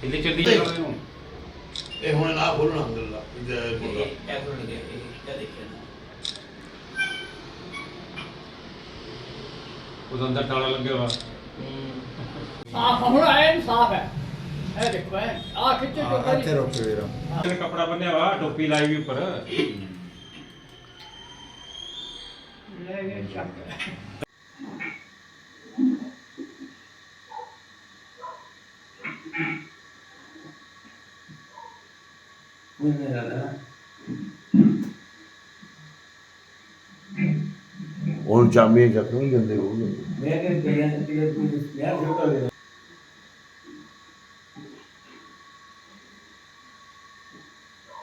ਕਿੱਲੇ ਚੱਲਦੀ ਜਾਂਦੇ ਨੂੰ ਇਹ ਹੁਣ ਨਾ ਖੋਲਣਾ ਗੱਲਾਂ ਜੈ ਬੋਲਾ ਉਹ ਅੰਦਰ ਤਾਲਾ ਲੱਗਿਆ ਵਾ ਸਾਫ਼ ਹੁਣ ਐਨ ਸਾਫ਼ ਹੈ। ਇਹ ਦੇਖੋ ਐ ਆ ਖਿੱਚੇ ਜੋ। ਇੱਥੇ ਰੁਕ ਵੀਰਾ। ਇਹਨੇ ਕੱਪੜਾ ਬੰਨਿਆ ਵਾ ਟੋਪੀ ਲਾਈ ਵੀ ਉੱਪਰ। ਲੈ ਗਏ ਚੱਕ। ਹੁਣ ਚਾਮੀਆਂ ਚੱਕ ਨਹੀਂ ਦਿੰਦੇ ਉਹ ਮੈਂ ਕਿ ਗੱਲਾਂ ਤੇ ਕੋਈ ਯਾਰ ਛੋਟਾ ਦੇ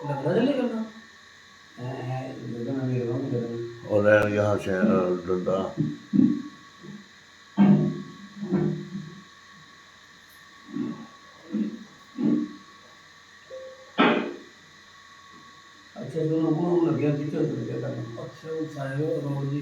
लगता चले करना है लगना मेरे को करना और है यहाँ से अ, डंडा ਅੱਛਾ ਜਦੋਂ ਉਹਨਾਂ ਨੂੰ ਲੱਗਿਆ ਵੀ ਝਗੜ ਗਿਆ ਕਰਨਾ ਅੱਛਾ ਉਹ ਸਾਇਰ ਰੋਡ ਜੀ।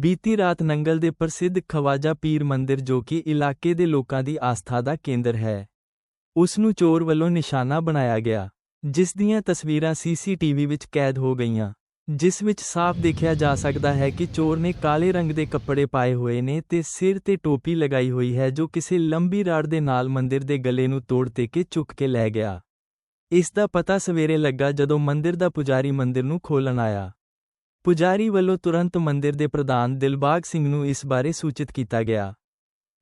ਬੀਤੀ ਰਾਤ ਨੰਗਲ ਦੇ ਪ੍ਰਸਿੱਧ ਖਵਾਜਾ ਪੀਰ ਮੰਦਿਰ ਜੋ ਕਿ ਇਲਾਕੇ ਦੇ ਲੋਕਾਂ ਦੀ ਆਸਥਾ ਦਾ ਕੇਂਦਰ ਹੈ। ਉਸ ਨੂੰ ਚੋਰ ਵੱਲੋਂ ਨਿਸ਼ਾਨਾ ਬਣਾਇਆ ਗਿਆ, ਜਿਸ ਦੀਆਂ ਤਸਵੀਰਾਂ ਸੀਸੀਟੀਵੀ ਵਿੱਚ ਕੈਦ ਹੋ ਗਈਆਂ, ਜਿਸ ਵਿੱਚ ਸਾਫ਼ ਦੇਖਿਆ ਜਾ ਸਕਦਾ ਹੈ ਕਿ ਚੋਰ ਨੇ ਕਾਲੇ ਰੰਗ ਦੇ ਕੱਪੜੇ ਪਾਏ ਹੋਏ ਨੇ ਤੇ ਸਿਰ ਤੇ ਟੋਪੀ ਲਗਾਈ ਹੋਈ ਹੈ ਜੋ ਕਿਸੇ ਲੰਬੀ ਰਾੜ ਦੇ ਨਾਲ ਮੰਦਿਰ ਦੇ ਗਲੇ ਨੂੰ ਤੋੜ ਤੇ ਕੇ ਚੁੱਕ ਕੇ ਲੈ ਗਿਆ। ਇਸ ਦਾ ਪਤਾ ਸਵੇਰੇ ਲੱਗਾ ਜਦੋਂ ਮੰਦਿਰ ਦਾ ਪੁਜਾਰੀ ਮੰਦਿਰ ਨੂੰ ਖੋਲ੍ਹਣ ਆਇਆ। ਪੁਜਾਰੀ ਵੱਲੋਂ ਤੁਰੰਤ ਮੰਦਿਰ ਦੇ ਪ੍ਰਧਾਨ ਦਿਲਬਾਗ ਸਿੰਘ ਨੂੰ ਇਸ ਬਾਰੇ ਸੂਚਿਤ ਕੀਤਾ ਗਿਆ।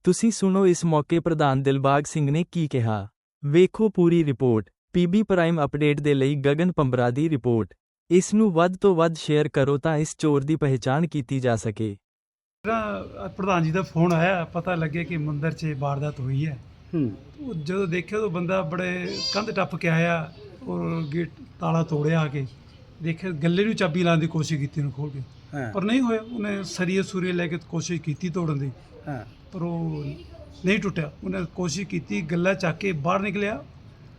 ਤੁਸੀਂ ਸੁਣੋ ਇਸ ਮੌਕੇ ਪ੍ਰਧਾਨ ਦਿਲਬਾਗ ਸਿੰਘ ਨੇ ਕੀ ਕਿਹਾ। ਵੇਖੋ ਪੂਰੀ ਰਿਪੋਰਟ ਪੀਬੀ ਪ੍ਰਾਈਮ ਅਪਡੇਟ ਦੇ ਲਈ ਗਗਨ ਪੰਬਰਾ ਦੀ ਰਿਪੋਰਟ। ਇਸ ਨੂੰ ਵੱਧ ਤੋਂ ਵੱਧ ਸ਼ੇਅਰ ਕਰੋ ਤਾਂ ਇਸ ਚੋਰ ਦੀ ਪਹਿਚਾਣ ਕੀਤੀ ਜਾ ਸਕੇ। ਪ੍ਰਧਾਨ ਜੀ ਦਾ ਫੋਨ ਆਇਆ ਪਤਾ ਲੱਗਿਆ ਕਿ ਮੰਦਿਰ 'ਚ ਵਾਰਦਾਤ ਹੋਈ ਹੈ। ਉਹ ਜਦੋਂ ਦੇਖਿਆ ਤਾਂ ਬੰਦਾ ਬੜੇ ਕੰਧ ਟੱਪ ਕੇ ਆਇਆ ਔਰ ਗੇਟ ਤਾਲਾ ਤੋੜਿਆ ਆ ਕੇ। ਦੇਖਿਆ ਗੱਲੇ ਨੂੰ ਚਾਬੀ ਲਾਉਣ ਦੀ ਕੋਸ਼ਿਸ਼ ਕੀਤੀ ਉਹਨੂੰ ਖੋਲ ਕੇ। ਪਰ ਨਹੀਂ ਹੋਇਆ ਉਹਨੇ ਸਰੀਏ ਸੂਰੀਏ ਲੈ ਕੇ ਕੋਸ਼ਿਸ਼ ਕੀਤੀ ਤੋੜਨ ਦੀ। ਪਰ ਉਹ ਨਹੀਂ ਟੁੱਟਿਆ। ਉਹਨੇ ਕੋਸ਼ਿਸ਼ ਕੀਤੀ ਗੱਲਾ ਚੱਕ ਕੇ ਬਾਹਰ ਨਿਕਲਿਆ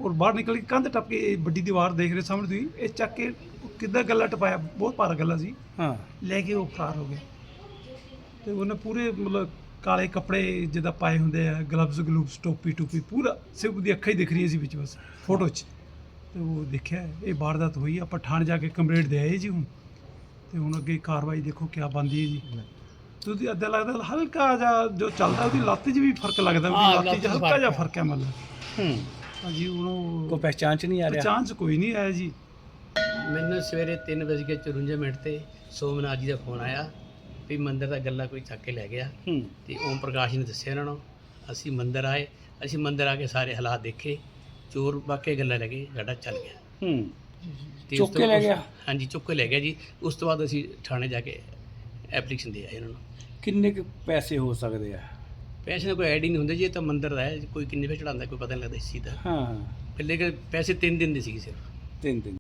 ਔਰ ਬਾਹਰ ਨਿਕਲ ਕੇ ਕੰਧ ਟੱਪ ਕੇ ਇਹ ਵੱਡੀ ਦੀਵਾਰ ਦੇਖ ਰਹੇ ਸਾਹਮਣੇ ਤੁਸੀਂ ਇਹ ਚੱਕ ਕੇ ਕਿੱਦਾਂ ਗੱਲਾ ਟਪਾਇਆ? ਬਹੁਤ ਭਾਰਾ ਗੱਲਾ ਸੀ। हाँ ਲੈ ਕੇ ਉਹ ਫਰਾਰ ਹੋ ਗਿਆ। ਤੇ ਉਹਨੇ ਪੂਰੇ ਮਤਲਬ ਕਾਲੇ ਕੱਪੜੇ ਜਿੱਦਾਂ ਪਾਏ ਹੁੰਦੇ ਆ ਗਲਵਜ਼ ਗਲੂਵਸ ਟੋਪੀ ਟੋਪੀ ਪੂਰਾ ਸਿਰਫ ਉਹਦੀ ਅੱਖਾਂ ਹੀ ਦਿਖ ਰਹੀਆਂ ਸੀ ਵਿੱਚ ਬਸ ਫੋਟੋ 'ਚ। ਤੇ ਉਹ ਦੇਖਿਆ ਇਹ ਵਾਰਦਾਤ ਹੋਈ ਆ ਪਠਾਨ ਜਾ ਕੇ ਕੰਪਲੇਂਟ ਦੇ ਆਏ ਜੀ ਹੁਣ। ਤੇ ਹੁਣ ਅੱਗੇ ਕਾਰਵਾਈ ਦੇਖੋ ਕਿਆ ਬੰਦੀ ਹੈ ਜੀ। ਤੁਸੀਂ ਅੱਧਾ ਲੱਗਦਾ ਹਲਕਾ ਜਿਹਾ ਜੋ ਚੱਲਦਾ ਉਹਦੀ ਲੱਤ 'ਚ ਵੀ ਫ਼ਰਕ ਲੱਗਦਾ ਹਾਂ, ਉਹਦੀ ਲੱਤ 'ਚ ਹਲਕਾ ਜਿਹਾ ਫ਼ਰਕ ਹੈ ਮਤਲਬ। ਹੂੰ। ਹਾਂਜੀ ਹੁਣ ਕੋ ਉਹ ਚ ਨਹੀਂ ਆ ਰਿਹਾ? ਚਾਂਸ ਕੋਈ ਨਹੀਂ ਆਇਆ ਜੀ। ਮੈਨੂੰ ਸਵੇਰੇ 3:54 ਮਿੰਟ ਤੇ ਸੋਮਨਾਥ ਜੀ ਦਾ ਫੋਨ ਆਇਆ ਵੀ ਮੰਦਿਰ ਦਾ ਗੱਲਾ ਕੋਈ ਚੱਕ ਕੇ ਲੈ ਗਿਆ। ਤੇ ਓਮ ਪ੍ਰਕਾਸ਼ ਨੇ ਦੱਸਿਆ ਇਹਨਾਂ ਨੂੰ ਅਸੀਂ ਮੰਦਿਰ ਆਏ ਅਸੀਂ ਮੰਦਿਰ ਆ ਕੇ ਸਾਰੇ ਹਾਲਾਤ ਦੇਖੇ। ਚੋਰ ਵਾਕੇ ਗੱਲਾਂ ਲੈ ਸਾਡਾ ਚੱਲ ਗਿਆ। ਹੂੰ। ਤੇ ਚੁੱਕ ਲੈ ਗਿਆ? ਹਾਂਜੀ ਚੁੱਕ ਲੈ ਗਿਆ ਜੀ। ਉਸ ਤੋਂ ਬਾਅਦ ਅਸੀਂ ਥਾਣੇ ਜਾ ਕੇ ਐਪਲੀਕੇਸ਼ਨ ਦੇ ਆਏ ਇਹਨਾਂ ਨੂੰ। ਕਿੰਨੇ ਕੁ ਪੈਸੇ ਹੋ ਸਕਦੇ ਆ? ਪੈਸੇ ਦਾ ਕੋਈ ਆਈਡੀ ਨਹੀਂ ਹੁੰਦਾ ਜੀ ਇਹ ਤਾਂ ਮੰਦਿਰ ਦਾ ਹੈ। ਕੋਈ ਕਿੰਨੇ ਰੁਪਏ ਚੜਾਉਂਦਾ ਕੋਈ ਪਤਾ ਨਹੀਂ ਲੱਗਦਾ ਇਸ ਚੀਜ਼ ਦਾ। ਹਾਂ। ਪਹਿਲੇ ਕਿ ਪੈਸੇ 3 ਦਿਨ ਦੇ ਸੀ ਸਿਰਫ। ਤਿੰਨ ਦਿਨ।